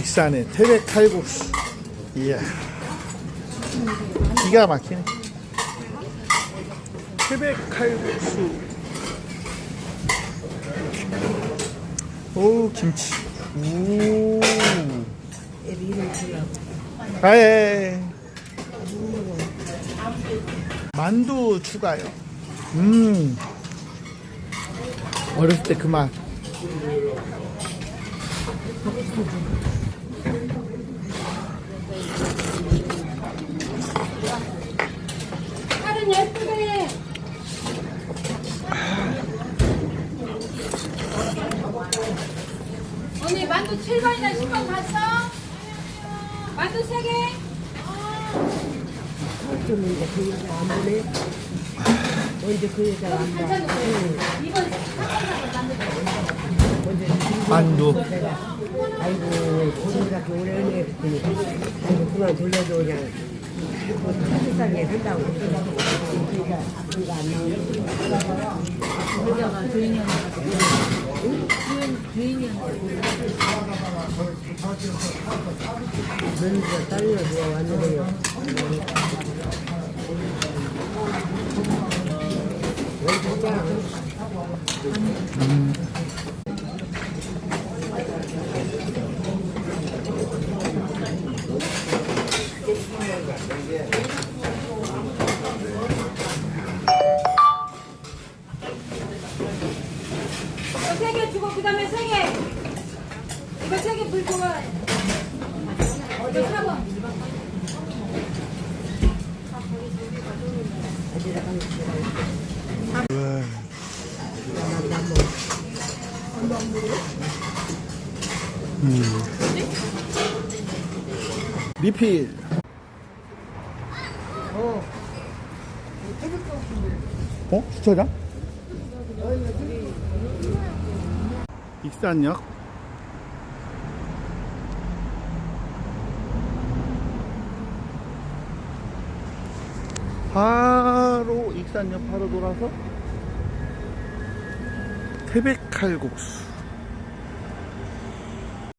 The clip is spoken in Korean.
익산의 태백 칼국수. 이야. 기가 막히네. 태백 칼국수. 오, 김치. 오. 아 예. 만두 추가요. 음. 어렸을 때 그 맛. 살은. 언니 만두 7번이나 10번 갔어? 만두 3개? 어쩌는데 그 여자 안 보내? 언제 그 여자가 안 봐? 이번 만두. 내가 아이고 고생스럽게 오래 했더니 아이고 그만 돌려도 그냥 비싸게 한다고 그러니까 아프가 안 나오는 여자가 주인이었는데. 주인이었는데. 며느리가 딸려 누가 왔는데요 왜 진짜 이 거 3개 주고 그 다음에 3개. 이거 3개 불 주고. 이거 4번. 리필. 어? 주차장? 익산역. 바로 익산역 바로 돌아서 태백칼국수.